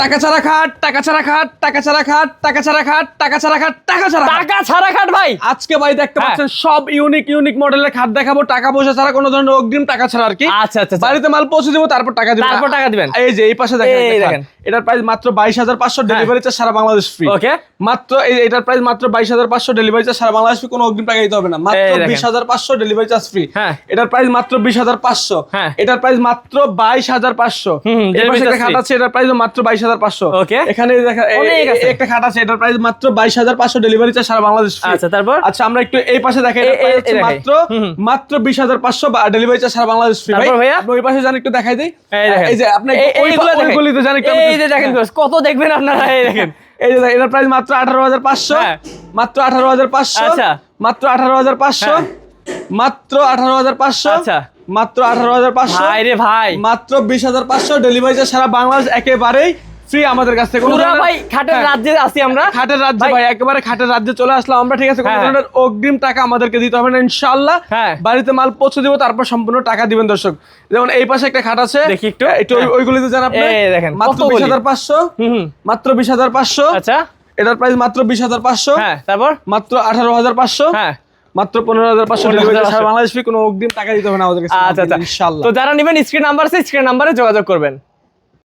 টাকা ছাড়া খাট টাকা ছাড়া খাট টাকা ছাড়া খাট টাকা ছাড়া খাট টাকা ছাড়া খাট টাকা ছাড়া। টাকা ছাড়া খাট ভাই। আজকে ভাই দেখতে হ্যাঁ। পাচ্ছেন সব ইউনিক ইউনিক মডেলের খাট দেখাবো। টাকা পয়সা ছাড়া কোনো ধরনের অগ্রিম টাকা ছাড়া আর কি। আচ্ছা আচ্ছা আচ্ছা। বাড়িতে মাল পৌঁছে দেবো তারপর টাকা দিবেন। তারপর টাকা দিবেন। এই যে এই পাশে দেখেন। এটার প্রাইস মাত্র বাইশ হাজার পাঁচশো ডেলিভারি চার্জ সারা বাংলাদেশ ফ্রি ওকে মাত্র এটার প্রাইস মাত্র বাইশ হাজার পাঁচশো ডেলিভারি চার্জ সারা বাংলাদেশ free, কোনো অগ্রিম টাকা দিতে হবে না। মাত্র বিশ হাজার পাঁচশো ডেলিভারি চার্জ ফ্রি হ্যাঁ। এটার প্রাইস মাত্র বিশ হাজার পাঁচশো। হ্যাঁ। এটার প্রাইস মাত্র বাইশ হাজার পাঁচশো। খাট আছে এটার প্রাইস মাত্র বাইশ হাজার পাঁচশো. এখানে একটা খাট আছে এটার প্রাইস মাত্র বাইশ হাজার পাঁচশো ডেলিভারি চার্জ সারা বাংলাদেশ আচ্ছা, তারপর? আচ্ছা আমরা একটু এই পাশে। মাত্র। মাত্র বিশ হাজার পাঁচশো ডেলিভারি চার্জ সারা বাংলাদেশ ভাইয়া? ওই পাশে যান একটু দেখাই দিই এই যে আপনি এই- যে দেখেন কত দেখবেন আপনারা এই দেখেন এই যে এটার প্রাইস মাত্র আঠারো হাজার পাঁচশো হ্যাঁ। মাত্র আঠারো হাজার পাঁচশো আচ্ছা। মাত্র আঠারো হাজার পাঁচশো হ্যাঁ। মাত্র আঠারো হাজার পাঁচশো আচ্ছা। মাত্র আঠারো হাজার পাঁচশো ভাই মাত্র বিশ হাজার পাঁচশো ডেলিভারি সারা বাংলাদেশ একেবারেই ফ্রি আমাদের কাছ থেকে কোনো পুরা ভাই খাটের হ্যাঁ, রাজ্যে আছি আমরা। খাটের রাজ্যে ভাই- একেবারে খাটের রাজ্যে চলে আসলাম। আমরা ঠিক আছে কোনো হ্যাঁ। ধরনের অগ্রিম টাকা আমাদেরকে দিতে হবে না ইনশাল্লাহ হ্যাঁ। বাড়িতে মাল পৌঁছে দিব তারপর সম্পূর্ণ টাকা দিবেন দর্শক। যেমন এই পাশে একটা খাট আছে। দেখি একটু। একটু ওই-। ওইগুলিতে যান আপনি। দেখেন, মাত্র কতগুলি। বিশ হাজার পাঁচশো। হুম হুম। মাত্র বিশ হাজার পাঁচশো। আচ্ছা। এটার প্রাইস মাত্র বিশ হাজার পাঁচশো। হ্যাঁ তারপর? মাত্র আঠারো হাজার পাঁচশো। হ্যাঁ। মাত্র পনেরো হাজার পাঁচশো 15,500 ডেলিভারি বাংলাদেশ কোনো অগ্রিম টাকা দিতে হবে না আমাদের কাছে। আচ্ছা আচ্ছা। তো যারা নেবেন স্ক্রিন নাম্বার আছে স্ক্রিন নাম্বারে যোগাযোগ করবেন।